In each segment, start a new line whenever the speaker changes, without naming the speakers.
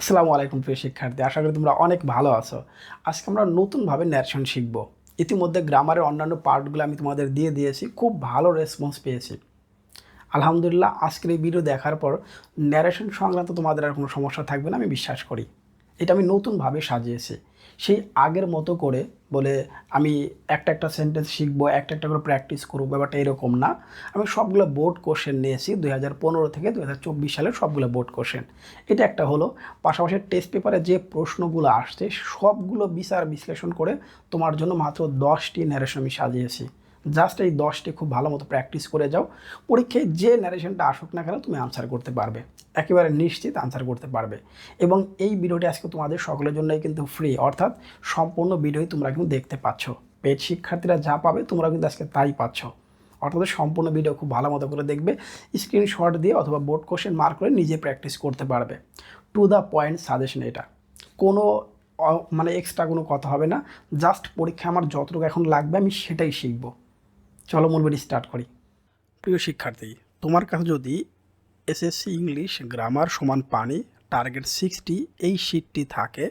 আসসালামু আলাইকুম প্রিয় শিক্ষার্থী, আশা করি তোমরা অনেক ভালো আছো। আজকে আমরা নতুনভাবে ন্যারেশন শিখব। ইতিমধ্যে গ্রামারের অন্যান্য পার্টগুলো আমি তোমাদের দিয়ে দিয়েছি, খুব ভালো রেসপন্স পেয়েছি। আলহামদুলিল্লাহ, আজকের এই ভিডিও দেখার পর ন্যারেশন সংক্রান্ত তোমাদের আর কোনো সমস্যা থাকবে না, আমি বিশ্বাস করি। এটা আমি নতুনভাবে সাজিয়েছি। সেই আগের মতো করে বলে আমি একটা একটা সেন্টেন্স শিখব, একটা একটা করে প্র্যাকটিস করব, ব্যাপারটা এরকম না। আমি সবগুলো বোর্ড কোশ্চেন নিয়েছি, দুই হাজার পনেরো থেকে দুই হাজার চব্বিশ সালের সবগুলো বোর্ড কোশ্চেন এটা একটা হলো, পাশাপাশি টেস্ট পেপারে যে প্রশ্নগুলো আসছে, সবগুলো বিচার বিশ্লেষণ করে তোমার জন্য মাত্র দশটি ন্যারেশন আমি সাজিয়েছি। জাস্ট এই দশটি খুব ভালো মতো প্র্যাকটিস করে যাও। পরীক্ষায় যে ন্যারেশনটা আসুক না কেন তুমি আনসার করতে পারবে। একেবারে নিশ্চিত আনসার করতে পারবে। এবং এই ভিডিওটি আজকে তোমাদের সকলের জন্যই কিন্তু ফ্রি অর্থাৎ সম্পূর্ণ ভিডিওই তোমরা কিন্তু দেখতে পাচ্ছ। পেড শিক্ষার্থীরা যা পাবে তোমরা কিন্তু আজকে তাই পাচ্ছ। অর্থাৎ সম্পূর্ণ ভিডিও খুব ভালো মতো করে দেখবে। স্ক্রিনশট দিয়ে অথবা বোর্ড কোশ্চেন মার্ক করে নিজে প্র্যাকটিস করতে পারবে। টু দ্য পয়েন্ট সাজেশন এটা। কোনো মানে এক্সট্রা কোনো কথা হবে না। জাস্ট পরীক্ষা আমার যতটুকু এখন লাগবে আমি সেটাই শিখব। চলো মূল ভিডিও স্টার্ট করি। প্রিয় শিক্ষার্থী, তোমার কাছে যদি এসএসসি ইংলিশ গ্রামার সমান পানি টার্গেট সিক্সটি এই শিটটি থাকে,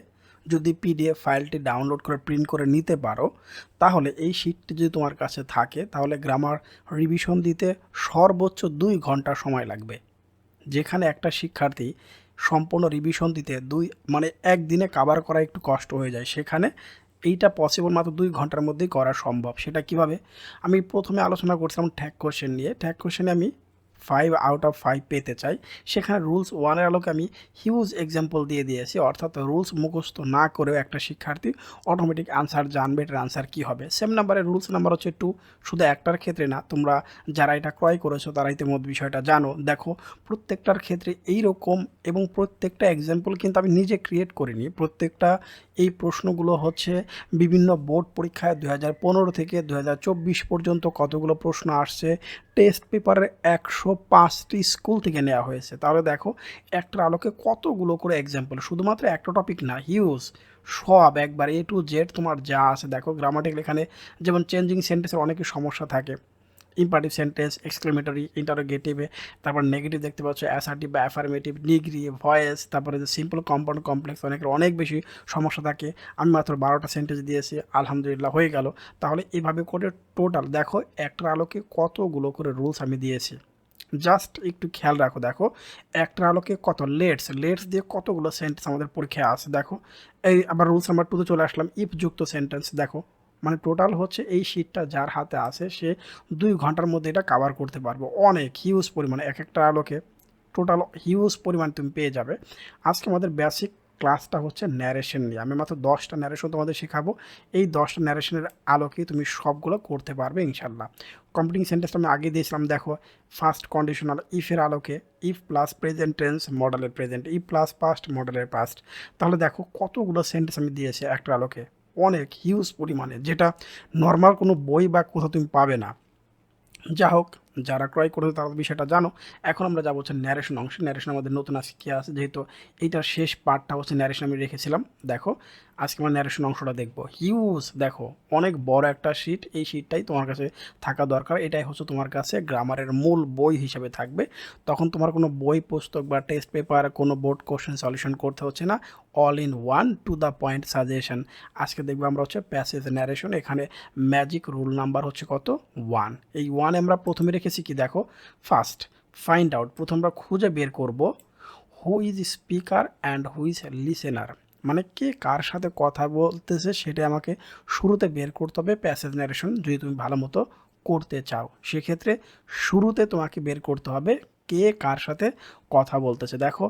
যদি পিডিএফ ফাইলটি ডাউনলোড করে প্রিন্ট করে নিতে পারো, তাহলে এই শিটটি যদি তোমার কাছে থাকে, তাহলে গ্রামার রিভিশন দিতে সর্বোচ্চ দুই ঘণ্টা সময় লাগবে। যেখানে একটা শিক্ষার্থী সম্পূর্ণ রিভিশন দিতে দুই মানে একদিনে কাভার করা একটু কষ্ট হয়ে যায়। সেখানে এইটা পসিবল মাত্র দুই ঘণ্টার মধ্যেই করা সম্ভব। সেটা কীভাবে? আমি প্রথমে আলোচনা করছিলাম ট্যাগ কোশ্চেন নিয়ে। ট্যাগ কোশ্চেনে আমি ফাইভ আউট অফ ফাইভ পেতে চাই, সেখানে রুলস ওয়ানের আলোকে আমি হিউজ এক্সাম্পল দিয়ে দিয়েছি, অর্থাৎ রুলস মুখস্থ না করেও একটা শিক্ষার্থী অটোমেটিক আনসার জানবে, এটার আনসার কী হবে। সেম নাম্বারের রুলস নাম্বার হচ্ছে টু শুধু একটার ক্ষেত্রে না, তোমরা যারা এটা ক্রয় করেছ, তারা ইতিমধ্যে বিষয়টা জানো। দেখো, প্রত্যেকটার ক্ষেত্রে এই রকম এবং প্রত্যেকটা এক্সাম্পল কিন্তু আমি নিজে ক্রিয়েট করিনি। প্রত্যেকটা এই প্রশ্নগুলো হচ্ছে বিভিন্ন বোর্ড পরীক্ষায় দু হাজার পনেরো থেকে দু হাজার চব্বিশ পর্যন্ত কতগুলো প্রশ্ন আসছে টেস্ট পেপারের একশো পাঁচটি স্কুল থেকে নেওয়া হয়েছে। তাহলে দেখো একটা আলোকে কতগুলো করে এক্সাম্পল শুধুমাত্র একটা টপিক না হিউজ সব, একবার এ টু জেড তোমার যা আছে। দেখো গ্রামাটিক্যাল এখানে যেমন চেঞ্জিং সেন্টেন্সের অনেকই সমস্যা থাকে। ইম্পারেটিভ সেন্টেন্স, এক্সক্লেমেটরি, ইন্টারোগেটিভে, তারপর নেগেটিভ দেখতে পাচ্ছ, অ্যাসার্টিভ বা অ্যাফার্মেটিভ ডিগ্রি ভয়েস, তারপরে যে সিম্পল কম্পাউন্ড কমপ্লেক্স, অনেকের অনেক বেশি সমস্যা থাকে। আমি মাত্র বারোটা সেন্টেন্স দিয়েছি, আলহামদুলিল্লাহ, হয়ে গেল। তাহলে এভাবে করে টোটাল দেখো একটা আলোকে কতগুলো করে রুলস আমি দিয়েছি। জাস্ট একটু খেয়াল রাখো, দেখো একটা আলোকে কত লেটস লেটস দিয়ে কতগুলো সেন্টেন্স আমাদের পরীক্ষায় আছে, দেখো। এই আবার রুলস নাম্বার টুতে চলে আসলাম ইফ যুক্ত সেন্টেন্স দেখো। মানে টোটাল হচ্ছে এই শীটটা যার হাতে আছে, সে দুই ঘণ্টার মধ্যে এটা কাভার করতে পারবে। অনেক হিউজ পরিমাণে, এক একটা আলোকে টোটাল হিউজ পরিমাণ তুমি পেয়ে যাবে। আজকে আমাদের বেসিক ক্লাসটা হচ্ছে ন্যারেশন নিয়ে। আমি মাত্র দশটা ন্যারেশন তোমাদের শেখাবো। এই দশটা ন্যারেশনের আলোকে তুমি সবগুলো করতে পারবে ইনশাল্লাহ কম্পিউটিং সেন্টেন্সটা আমি আগে দিয়েছিলাম, দেখো ফার্স্ট কন্ডিশনাল ইফের আলোকে ইফ প্লাস প্রেজেন্ট টেন্স মডেলের প্রেজেন্ট ইফ প্লাস পাস্ট মডেলের পাস্ট তাহলে দেখো কতগুলো সেন্টেন্স আমি দিয়েছি একটা আলোকে। অনেক হিউজ পরিমাণে যেটা নর্মাল কোনো বই বা কোথাও তুমি পাবে না। যা হোক যারা ক্রয় করেছে তারা বিষয়টা জানো। এখন আমরা যাব হচ্ছে ন্যারেশন অংশ। ন্যারেশন আমাদের নতুন আজকে কী আছে, যেহেতু এইটার শেষ পার্টটা হচ্ছে ন্যারেশন আমি রেখেছিলাম। দেখো, আজকে আমরা ন্যারেশন অংশটা দেখব। হিউজ দেখো, অনেক বড় একটা শিট এই শিটটাই তোমার কাছে থাকা দরকার। এটাই হচ্ছে তোমার কাছে গ্রামারের মূল বই হিসেবে থাকবে। তখন তোমার কোনো বই, পুস্তক বা টেস্ট পেপার কোনো বোর্ড কোশ্চেন সলিউশন করতে হচ্ছে না। All in one to the point suggestion আজকে দেখব আমরা হচ্ছে প্যাসেজ ন্যারেশন এখানে ম্যাজিক রুল নাম্বার হচ্ছে কত? ওয়ান এই ওয়ান আমরা প্রথমে রেখেছি কি? দেখো ফার্স্ট ফাইন্ড আউট প্রথম আমরা খুঁজে বের করব who is speaker and who is listener মানে কে কার সাথে কথা বলতেছে সেটা আমাকে শুরুতে বের করতে হবে প্যাসেজ ন্যারেশন যদি তুমি ভালো মতো করতে চাও। সেক্ষেত্রে শুরুতে তোমাকে বের করতে হবে, কে কার সাথে কথা বলতেছে। দেখো,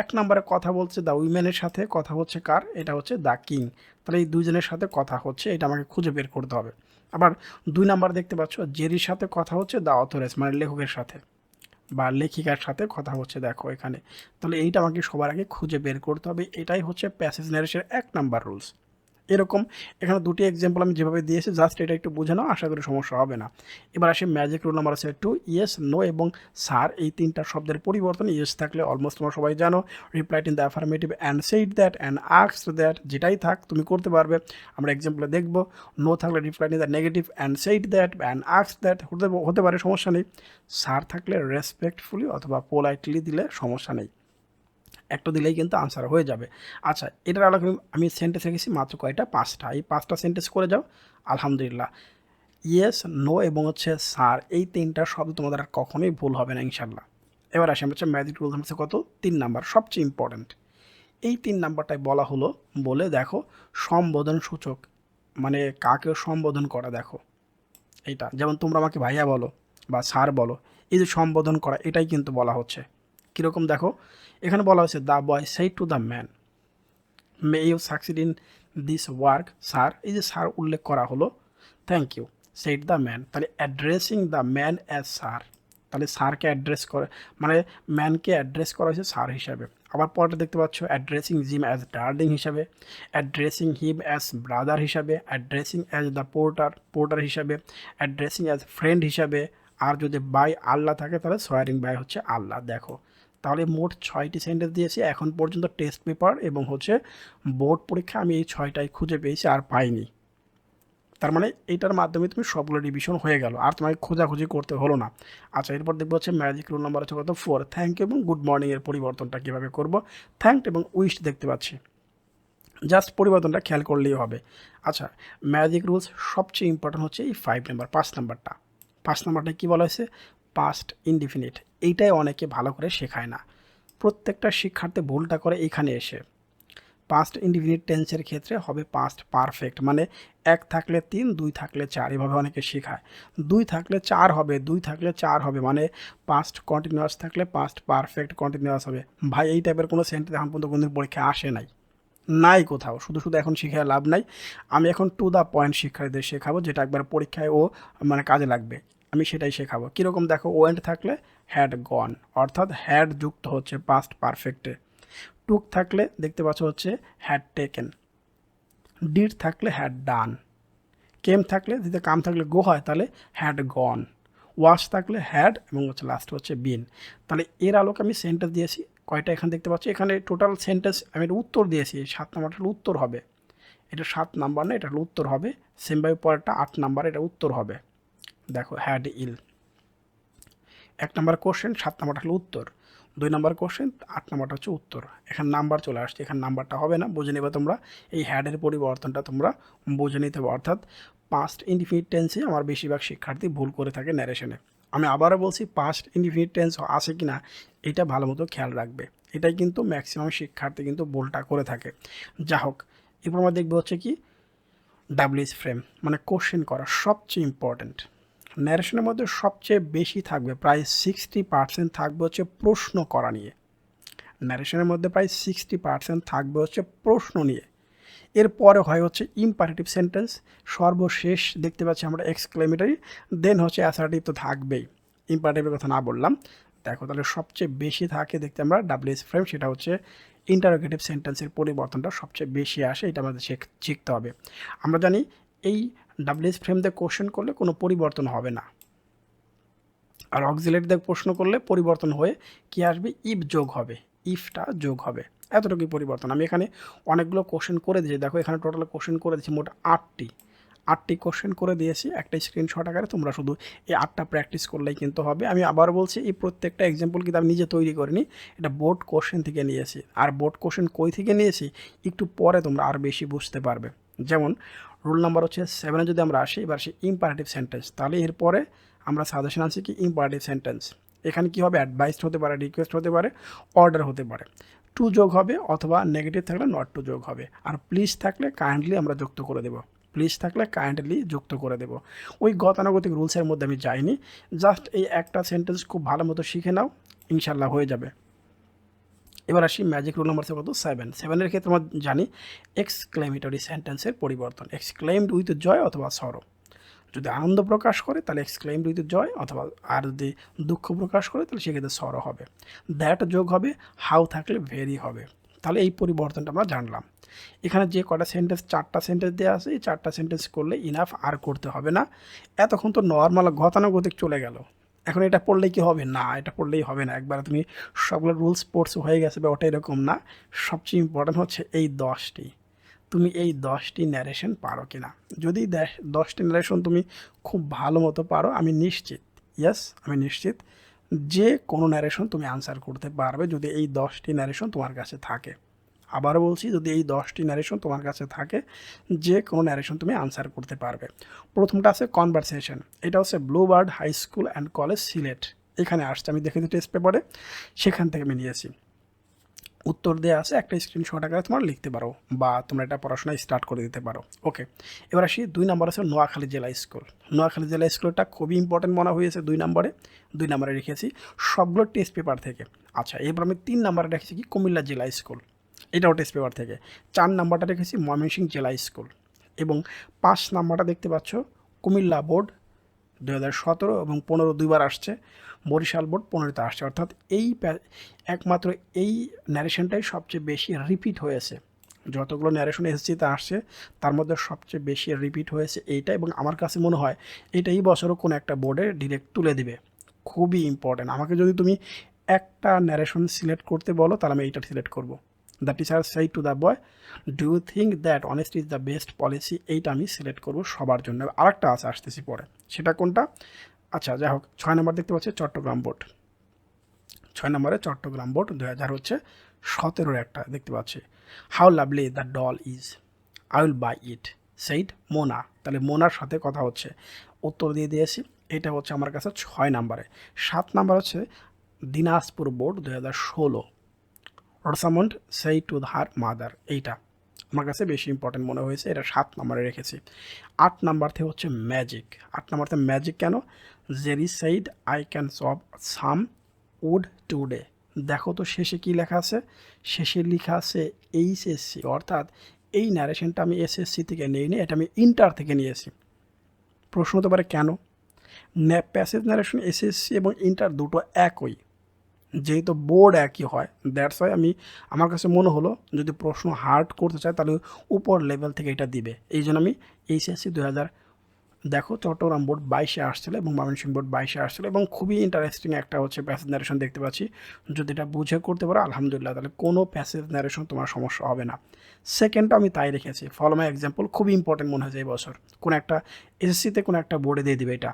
এক নম্বরে কথা বলছে দ্য উইমেনের সাথে, কথা হচ্ছে কার? এটা হচ্ছে দ্য কিং তাহলে এই দুজনের সাথে কথা হচ্ছে, এটা আমাকে খুঁজে বের করতে হবে। আবার দুই নাম্বার দেখতে পাচ্ছ, জেরির সাথে কথা হচ্ছে দ্য অথরেস মানে লেখকের সাথে। বা লেখিকার সাথে কথা হচ্ছে, দেখো এখানে। তাহলে এইটা আমাকে সবার আগে খুঁজে বের করতে হবে। এটাই হচ্ছে প্যাসেজ নারেশের এক নাম্বার রুলস এরকম। এখানে দুটি এক্সাম্পল আমি যেভাবে দিয়েছি জাস্ট এটা একটু বুঝে নাও, আশা করি সমস্যা হবে না। এবার আসে ম্যাজিক রুল নাম্বার আছে টু ইয়েস নো এবং সার এই তিনটা শব্দের পরিবর্তন ইয়েস থাকলে অলমোস্ট তোমরা সবাই জানো replied in the affirmative and said that and আক্স that যেটাই থাক তুমি করতে পারবে। আমরা এক্সাম্পলে দেখব নো থাকলে replied in the negative and said that and আক্স that হতে হতে পারে, সমস্যা নেই। সার থাকলে রেসপেক্টফুলি অথবা পোলাইটলি দিলে সমস্যা নেই। একটা দিলেই কিন্তু আনসার হয়ে যাবে। আচ্ছা এটার আলোকে আমি সেন্টেন্স রেখেছি মাত্র কয়টা? পাঁচটা। এই পাঁচটা সেন্টেন্স করে যাও। আলহামদুলিল্লাহ। ইয়েস নো এবং হচ্ছে স্যার এই তিনটা শব্দ তোমাদের আর কখনোই ভুল হবে না ইনশাল্লাহ এবার আসি, আমরা হচ্ছে ম্যাজিক রুল হচ্ছে কত? তিন নাম্বার সবচেয়ে ইম্পর্ট্যান্ট এই তিন নাম্বারটাই বলা হলো, বলে দেখো, সম্বোধন সূচক মানে কাকে সম্বোধন করা দেখো। এইটা, যেমন তোমরা আমাকে ভাইয়া বলো বা স্যার বলো, এই যে সম্বোধন করা, এটাই কিন্তু বলা হচ্ছে। কীরকম দেখো, এখানে বলা হয়েছে the boy said to the man may you succeed in this work sir এই যে স্যার উল্লেখ করা হলো thank you said the man তাহলে addressing the man as sir তাহলে স্যারকে অ্যাড্রেস করে মানে ম্যানকে অ্যাড্রেস করা হয়েছে স্যার হিসাবে। আবার পরটা দেখতে পাচ্ছ অ্যাড্রেসিং জিম অ্যাজ ডার্লিং হিসাবে অ্যাড্রেসিং হিম অ্যাজ ব্রাদার হিসাবে addressing as the porter porter হিসাবে অ্যাড্রেসিং অ্যাজ ফ্রেন্ড হিসাবে, আর যদি বাই আল্লাহ থাকে, তাহলে সোয়ারিং বাই হচ্ছে আল্লাহ, দেখো। তাহলে মোট ছয়টি সেন্টেন্স দিয়েছি। এখন পর্যন্ত টেস্ট পেপার এবং হচ্ছে বোর্ড পরীক্ষা আমি এই ছয়টাই খুঁজে পেয়েছি আর পাইনি। তার মানে এইটার মাধ্যমে তুমি সবগুলো রিভিশন হয়ে গেল, আর তোমাকে খোঁজাখুঁজি করতে হলো না। আচ্ছা এরপর দেখব হচ্ছে ম্যাজিক রুল নাম্বার হচ্ছে কত? ফোর থ্যাংক ইউ এবং গুড মর্নিংয়ের পরিবর্তনটা কীভাবে করব? থ্যাংক এবং উইশ দেখতে পাচ্ছি। জাস্ট পরিবর্তনটা খেয়াল করলেই হবে। আচ্ছা ম্যাজিক রুলস সবচেয়ে ইম্পর্টেন্ট হচ্ছে এই ফাইভ নাম্বার পাঁচ নাম্বারটা পাঁচ নাম্বারটা কী বলা হয়েছে? পাস্ট ইনডিফিনিট এইটাই অনেকে ভালো করে শেখায় না। প্রত্যেকটা শিক্ষার্থী ভুলটা করে এখানে এসে। পাস্ট ইনডিফিনিট টেন্সের ক্ষেত্রে হবে পাস্ট পারফেক্ট মানে এক থাকলে তিন, দুই থাকলে চার, এভাবে অনেকে শেখায়। দুই থাকলে চার হবে, দুই থাকলে চার হবে মানে পাস্ট কন্টিনিউয়াস থাকলে পাস্ট পারফেক্ট কন্টিনিউয়াস হবে। ভাই, এই টাইপের কোনো সেন্টেন্স এখন পর্যন্ত কোনদিন পরীক্ষায় আসে নাই। নাই কোথাও, শুধু শুধু এখন শিখে লাভ নাই। আমি এখন টু দ্য পয়েন্ট শিক্ষার্থীদের শেখাবো, যেটা একবার পরীক্ষায় ও মানে কাজে লাগবে। আমি সেটাই শেখাবো। কীরকম দেখো, ওয়েন্ট থাকলে হ্যাড গন অর্থাৎ হ্যাড যুক্ত হচ্ছে পাস্ট পারফেক্টে টুক থাকলে দেখতে পাচ্ছ হচ্ছে হ্যাড টেকেন ডিড থাকলে হ্যাড ডান কেম থাকলে, যদি কাম থাকলে গো হয়, তাহলে হ্যাড গন ওয়াশ থাকলে হ্যাড এবং হচ্ছে লাস্ট হচ্ছে বিন তাহলে এর আলোকে আমি সেন্টেন্স দিয়েছি, কয়টা এখানে দেখতে পাচ্ছি? এখানে টোটাল সেন্টেন্স আমি উত্তর দিয়েছি সাত নাম্বারটা উত্তর হবে। এটা সাত নাম্বার না, এটা উত্তর হবে। সেমভাবে পরেরটা আট নাম্বার, এটা উত্তর হবে। দেখো হ্যাড ইল এক নম্বর কোশ্চেন সাত নাম্বারটা হলো উত্তর। দুই নাম্বার কোশ্চেন আট নম্বরটা হচ্ছে উত্তর। এখানে নাম্বার চলে আসছে, এখানে নাম্বারটা হবে না, বুঝে নেবে তোমরা। এই হ্যাডের পরিবর্তনটা তোমরা বুঝে নিতে হবে অর্থাৎ পাস্ট ইনডিফিনিট টেন্সে আমার বেশিরভাগ শিক্ষার্থী ভুল করে থাকে ন্যারেশনে আমি আবারও বলছি পাস্ট ইনডিফিনিট টেন্স আছে কি না, এটা ভালো মতো খেয়াল রাখবে। এটাই কিন্তু ম্যাক্সিমাম শিক্ষার্থী কিন্তু ভুলটা করে থাকে। যা হোক, এরপর আমরা দেখব হচ্ছে কি ডাব্লিউএস ফ্রেম মানে কোশ্চেন করা সবচেয়ে ইম্পর্ট্যান্ট ন্যারেশনের মধ্যে সবচেয়ে বেশি থাকবে, প্রায় সিক্সটি পার্সেন্ট থাকবে হচ্ছে প্রশ্ন করা নিয়ে। ন্যারেশনের মধ্যে প্রায় সিক্সটি পার্সেন্ট থাকবে হচ্ছে প্রশ্ন নিয়ে। এরপরে হয় হচ্ছে ইম্পারেটিভ সেন্টেন্স সর্বশেষ দেখতে পাচ্ছি আমরা এক্সক্লেমেটারি দেন হচ্ছে অ্যাসার্টিভ তো থাকবেই। ইম্পারেটিভের কথা না বললাম। দেখো তাহলে সবচেয়ে বেশি থাকে দেখতে আমরা ডাব্লিউএস ফ্রেম সেটা হচ্ছে ইন্টারোগেটিভ সেন্টেন্সের পরিবর্তনটা সবচেয়ে বেশি আসে, এটা আমাদের শিখতে হবে। আমরা জানি এই ডাব্লিউএস ফ্রেম দিয়ে কোশ্চেন করলে কোনো পরিবর্তন হবে না। আর অক্সিলেট দিয়ে প্রশ্ন করলে পরিবর্তন হয়ে কি আসবে? ইফ যোগ হবে। ইফটা যোগ হবে। এতটুকুই পরিবর্তন। আমি এখানে অনেকগুলো কোশ্চেন করে দিয়েছি। দেখো, এখানে টোটাল কোশ্চেন করে দিয়েছি মোট আটটি। আটটি কোশ্চেন করে দিয়েছি। একটা স্ক্রিনশট আকারে তোমরা শুধু এই আটটা প্র্যাকটিস করলেই কিন্তু হবে। আমি আবার বলছি, এই প্রত্যেকটা এক্সাম্পল কিন্তু আমি নিজে তৈরি করিনি। এটা বোর্ড কোশ্চেন থেকে নিয়েছি। আর বোর্ড কোশ্চেন কই থেকে নিয়েছি? একটু পরে তোমরা আর বেশি বুঝতে পারবে। যেমন রুল নাম্বার হচ্ছে সেভেনে যদি আমরা আসি, এবার আসি ইম্পারেটিভ সেন্টেন্স তাহলে এরপরে আমরা সাজেশন আনছি কি ইম্পারেটিভ সেন্টেন্স এখানে কী হবে? অ্যাডভাইসড হতে পারে রিকোয়েস্ট হতে পারে অর্ডার হতে পারে। টু যোগ হবে অথবা নেগেটিভ থাকলে নট টু যোগ হবে। আর প্লিজ থাকলে কাইন্ডলি আমরা যুক্ত করে দেবো। প্লিজ থাকলে কাইন্ডলি যুক্ত করে দেবো। ওই গতানুগতিক রুলসের মধ্যে আমি যাইনি। জাস্ট এই একটা সেন্টেন্স খুব ভালো মতো শিখে নাও ইনশাল্লাহ হয়ে যাবে। এবার আসি ম্যাজিক রুল নাম্বার কত সেভেন সেভেনের ক্ষেত্রে আমরা জানি এক্সক্লেমেটরি সেন্টেন্সের পরিবর্তন। এক্সক্লেমড উইথ জয় অথবা সরো যদি আনন্দ প্রকাশ করে, তাহলে এক্সক্লেমড উইথ জয় অথবা আর যদি দুঃখ প্রকাশ করে, তাহলে সেক্ষেত্রে সরো হবে। দ্যাট যোগ হবে হাউ থাকলে ভেরি হবে। তাহলে এই পরিবর্তনটা আমরা জানলাম। এখানে যে কটা সেন্টেন্স চারটা সেন্টেন্স দেওয়া আছে, এই চারটা সেন্টেন্স করলে ইনাফ আর করতে হবে না। এতক্ষণ তো নর্মাল গতানুগতিক চলে গেল। এখন এটা পড়লেই কি হবে? না, এটা পড়লেই হবে না। একবার তুমি সবগুলো রুলস পড়ছো হয়ে গেছে বা ওটা এরকম না। সবচেয়ে ইম্পর্ট্যান্ট হচ্ছে এই দশটি। তুমি এই দশটি ন্যারেশন পারো কি না যদি দশটি ন্যারেশন তুমি খুব ভালো মতো পারো, আমি নিশ্চিত ইয়াস আমি নিশ্চিত যে কোনো ন্যারেশন তুমি আনসার করতে পারবে যদি এই দশটি ন্যারেশন তোমার কাছে থাকে। আবারও বলছি, যদি এই দশটি ন্যারেশন তোমার কাছে থাকে, যে কোনো ন্যারেশন তুমি আনসার করতে পারবে। প্রথমটা আছে কনভারসেশন এটা হচ্ছে Blue Bird High School and College Sylhet এখানে আসছে, আমি দেখেছি টেস্ট পেপারে সেখান থেকে আমি নিয়েছি। উত্তর দেওয়া আছে, একটা স্ক্রিনশট আকারে তোমরা লিখতে পারো, বা তোমরা এটা পড়াশোনা স্টার্ট করে দিতে পারো। ওকে এবার আসি, দুই নম্বর আছে নোয়াখালী জেলা স্কুল নোয়াখালী জেলা স্কুলটা খুবই ইম্পর্টেন্ট মনে হয়েছে দুই নম্বরে। দুই নম্বরে রেখেছি সবগুলো টেস্ট পেপার থেকে। আচ্ছা এবার আমি তিন নম্বরে রেখেছি কি? কুমিল্লা জেলা স্কুল এটাও টেস্ট পেপার থেকে। চার নাম্বারটা রেখেছি ময়মনসিংহ জেলা স্কুল এবং পাঁচ নাম্বারটা দেখতে পাচ্ছ কুমিল্লা বোর্ড দু হাজার সতেরো এবং পনেরো দুইবার আসছে, বরিশাল বোর্ড পনেরোতে আসছে। অর্থাৎ এই একমাত্র এই ন্যারেশনটাই সবচেয়ে বেশি রিপিট হয়েছে। যতগুলো ন্যারেশন এসএসসিতে আসছে, তার মধ্যে সবচেয়ে বেশি রিপিট হয়েছে এইটা এবং আমার কাছে মনে হয় এটা এই বছরও কোনো একটা বোর্ডে ডিরেক্ট তুলে দিবে। খুবই ইম্পর্ট্যান্ট আমাকে যদি তুমি একটা ন্যারেশন সিলেক্ট করতে বলো, তাহলে আমি এইটা সিলেক্ট করব। The teacher said to the boy do you think that honest is the best policy এইটা আমি সিলেক্ট করব সবার জন্য। আরেকটা আছে, আসতেছি পরে। সেটা কোনটা? আচ্ছা যাই হোক, ছয় নম্বর দেখতে পাচ্ছি চট্টগ্রাম বোর্ড। ছয় নম্বরে চট্টগ্রাম বোর্ড দু হাজার হচ্ছে সতেরোর একটা দেখতে পাচ্ছি। How lovely the doll is I will buy it said Mona তাহলে মোনার সাথে কথা হচ্ছে। উত্তর দিয়ে দিয়েছি। এটা হচ্ছে আমার কাছে ছয় নম্বরে। সাত নাম্বার হচ্ছে দিনাজপুর বোর্ড দু হাজার ষোলো। রসামন্ড সেই টু হার মাদার এইটা। আমার কাছে বেশি ইম্পর্টেন্ট মনে হয়েছে, এটা সাত নম্বরে রেখেছি। আট নাম্বার থেকে হচ্ছে ম্যাজিক আট নাম্বার থেকে ম্যাজিক কেন? জেরি সাইড আই ক্যান সব সাম উড টুডে দেখো তো শেষে কি লেখা আছে? শেষে লেখা আছে এইচএসসি অর্থাৎ এই ন্যারেশনটা আমি এসএসসি থেকে নিইনি এটা আমি ইন্টার থেকে নিয়েছি। প্রশ্ন হতে পারে কেন? প্যাসেজ ন্যারেশন এসএসসি এবং ইন্টার দুটো একই। যেহেতু বোর্ড একই হয় দ্যাটস ওয়াই আমি, আমার কাছে মনে হলো যদি প্রশ্ন হার্ড করতে চাই তাহলে উপর লেভেল থেকে এটা দিবে। এই জন্য আমি এইচএসসি দু হাজার দেখো চট্টগ্রাম বোর্ড বাইশে আসছিল এবং ময়মনসিংহ বোর্ড বাইশে আসছিল এবং খুবই ইন্টারেস্টিং একটা হচ্ছে প্যাসেজ ন্যারেশন দেখতে পাচ্ছি। যদি এটা বুঝে করতে পারো, আলহামদুলিল্লাহ, তাহলে কোনো প্যাসেজ ন্যারেশন তোমার সমস্যা হবে না। সেকেন্ডটা আমি তাই রেখেছি। ফলো মাই এক্সাম্পল খুবই ইম্পর্টেন্ট মনে হয়েছে এই বছর। কোনো একটা এসএসসিতে কোনো একটা বোর্ডে দিয়ে দিবে এটা।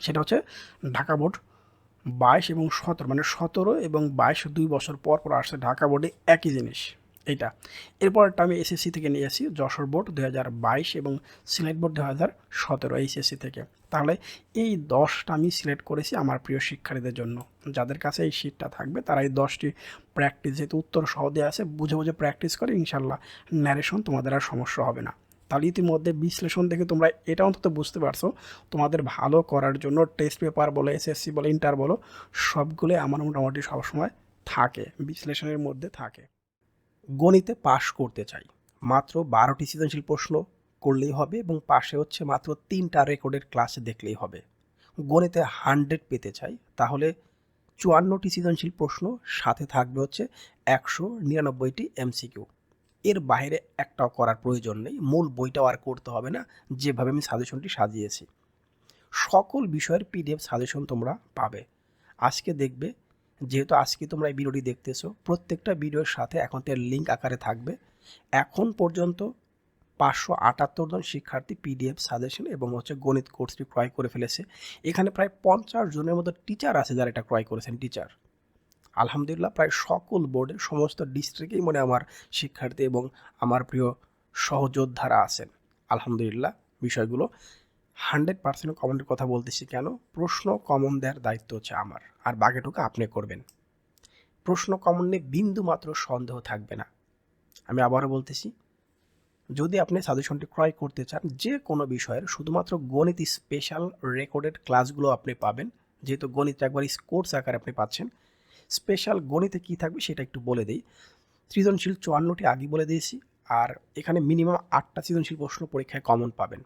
সেটা হচ্ছে ঢাকা বোর্ড বাইশ এবং সতেরো মানে সতেরো এবং বাইশ দুই বছর পর পর আসছে ঢাকা বোর্ডে একই জিনিস, এইটা। এরপরটা আমি এসএসসি থেকে নিয়ে আসি, যশোর বোর্ড দু হাজার বাইশ এবং সিলেট বোর্ড দু হাজার সতেরো এইচএসসি থেকে। তাহলে এই দশটা আমি সিলেক্ট করেছি আমার প্রিয় শিক্ষার্থীদের জন্য। যাদের কাছে এই শীটটা থাকবে, তারা এই দশটি প্র্যাকটিস যেহেতু উত্তর সহজে আছে, বুঝে বুঝে প্র্যাকটিস করে ইনশাল্লাহ ন্যারেশন তোমাদের আর সমস্যা হবে না। তাহলে ইতিমধ্যে বিশ্লেষণ দেখে তোমরা এটা অন্তত বুঝতে পারছ। তোমাদের ভালো করার জন্য টেস্ট পেপার বলো এসএসসি বলো ইন্টার বলো সবগুলো আমার মোটামুটি সবসময় থাকে, বিশ্লেষণের মধ্যে থাকে। গণিতে পাশ করতে চাই, মাত্র বারোটি সৃজনশীল প্রশ্ন করলেই হবে এবং পাশে হচ্ছে মাত্র তিনটা রেকর্ডের ক্লাস দেখলেই হবে। গণিতে হান্ড্রেড পেতে চাই, তাহলে চুয়ান্নটি সৃজনশীল প্রশ্ন সাথে থাকবে হচ্ছে একশো নিরানব্বইটি এমসিকিউ এর বাইরে একটাও করার প্রয়োজন নেই। মূল বইটাও আর করতে হবে না। যেভাবে আমি সাজেশনটি সাজিয়েছি। সকল বিষয়ের পিডিএফ সাজেশন তোমরা পাবে। আজকে দেখবে, যেহেতু আজকে তোমরা এই ভিডিওটি দেখতেছো, প্রত্যেকটা ভিডিওর সাথে এখন তার লিঙ্ক আকারে থাকবে। এখন পর্যন্ত পাঁচশো আটাত্তর জন শিক্ষার্থী পিডিএফ সাজেশন এবং হচ্ছে গণিত কোর্সটি ক্রয় করে ফেলেছে। এখানে প্রায় পঞ্চাশ জনের মতো টিচার আছে যারা এটা ক্রয় করেছেন টিচার আলহামদুলিল্লাহ প্রায় সকল বোর্ডের সমস্ত ডিস্ট্রিক্টেই মনে আমার শিক্ষার্থী এবং আমার প্রিয় সহযোদ্ধারা আছেন। আলহামদুলিল্লাহ বিষয়গুলো হান্ড্রেড পার্সেন্ট কমনের কথা বলতেছি কেন? প্রশ্ন কমন দেওয়ার দায়িত্ব হচ্ছে আমার। আর বাকিটুকু আপনি করবেন। প্রশ্ন কমন নিয়ে বিন্দু মাত্র সন্দেহ থাকবে না। আমি আবারও বলতেছি, যদি আপনি সাজেশনটি ক্রয় করতে চান যে কোনো বিষয়ের, শুধুমাত্র গণিত স্পেশাল রেকর্ডেড ক্লাসগুলো আপনি পাবেন। যেহেতু গণিত একবার কোর্স আকারে আপনি পাচ্ছেন স্পেশাল গণিতে কী থাকবে সেটা একটু বলে দিই। সৃজনশীল চুয়ান্নটি আগে বলে দিয়েছি আর এখানে মিনিমাম আটটা সৃজনশীল প্রশ্ন পরীক্ষায় কমন পাবেন।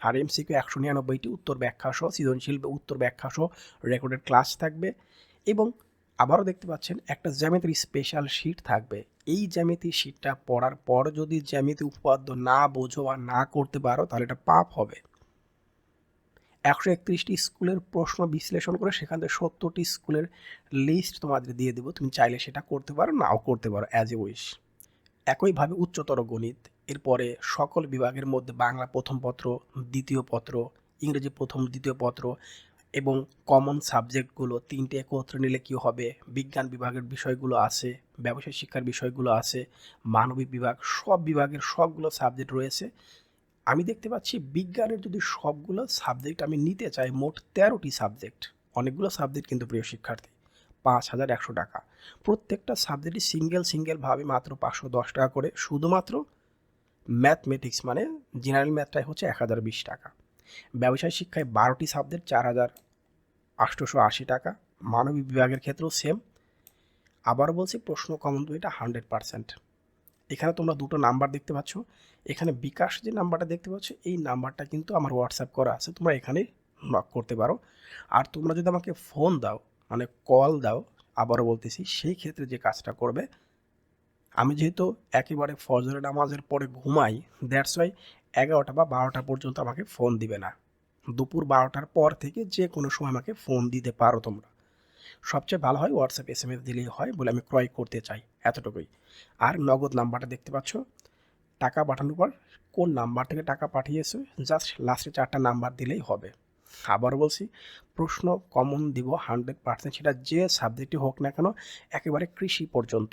আর এমসিকিউ একশো নিরানব্বইটি উত্তর ব্যাখ্যা সহ সৃজনশীল উত্তর ব্যাখ্যা সহ রেকর্ডেড ক্লাস থাকবে এবং আবারও দেখতে পাচ্ছেন একটা জ্যামিতির স্পেশাল শিট থাকবে। এই জ্যামিতি শিটটা পড়ার পর যদি জ্যামিতি উপপাদ্য না বোঝো বা না করতে পারো তাহলে এটা পাপ হবে। একশো একত্রিশটি স্কুলের প্রশ্ন বিশ্লেষণ করে সেখান থেকে সত্তরটি স্কুলের লিস্ট তোমাদের দিয়ে দেবো। তুমি চাইলে সেটা করতে পারো, নাও করতে পারো অ্যাজ এ উইশ একইভাবে উচ্চতর গণিত, এরপরে সকল বিভাগের মধ্যে বাংলা প্রথম পত্র, দ্বিতীয় পত্র, ইংরেজি প্রথম, দ্বিতীয় পত্র এবং কমন সাবজেক্টগুলো তিনটে একত্রে নিলে কী হবে? বিজ্ঞান বিভাগের বিষয়গুলো আছে, ব্যবসায় শিক্ষার বিষয়গুলো আছে, মানবিক বিভাগ, সব বিভাগের সবগুলো সাবজেক্ট রয়েছে। আমি দেখতে পাচ্ছি বিজ্ঞানের যদি সবগুলো সাবজেক্ট আমি নিতে চাই, মোট তেরোটি সাবজেক্ট অনেকগুলো সাবজেক্ট কিন্তু প্রিয় শিক্ষার্থী, পাঁচ হাজার একশো টাকা। প্রত্যেকটা সাবজেক্টই সিঙ্গেল সিঙ্গেলভাবে মাত্র পাঁচশো দশ টাকা করে। শুধুমাত্র ম্যাথমেটিক্স মানে জেনারেল ম্যাথটাই হচ্ছে এক হাজার বিশ টাকা। ব্যবসায় শিক্ষায় বারোটি সাবজেক্ট চার হাজার আটশোশো আশি টাকা। মানবিক বিভাগের ক্ষেত্রেও সেম আবার বলছি, প্রশ্ন কমন দুইটা হান্ড্রেড পারসেন্ট এখানে তোমরা দুটো নাম্বার দেখতে পাচ্ছ। এখানে বিকাশ যে নাম্বারটা দেখতে পাচ্ছ, এই নাম্বারটা কিন্তু আমার হোয়াটসঅ্যাপ করা আছে। তোমরা এখানে নক করতে পারো। আর তোমরা যদি আমাকে ফোন দাও মানে কল দাও, আবারও বলতেছি, সেই ক্ষেত্রে যে কাজটা করবে, আমি যেহেতু একেবারে ফজরের নামাজের পরে ঘুমাই দ্যাটস ওয়াই এগারোটা বা বারোটা পর্যন্ত আমাকে ফোন দিবে না। দুপুর বারোটার পর থেকে যে কোনো সময় আমাকে ফোন দিতে পারো তোমরা। সবচেয়ে ভালো হয় হোয়াটসঅ্যাপ এস এম এস দিলেই হয় বলে আমি ক্রয় করতে চাই। এতটুকুই। আর নগদ নাম্বারটা দেখতে পাচ্ছ? টাকা পাঠানোর পর কোন নাম্বার থেকে টাকা পাঠিয়েছো? জাস্ট লাস্টে চারটা নাম্বার দিলেই হবে। আবার বলছি, প্রশ্ন কমন দিব হান্ড্রেড পার্সেন্ট সেটা যে সাবজেক্টই হোক না কেন, একেবারে কৃষি পর্যন্ত।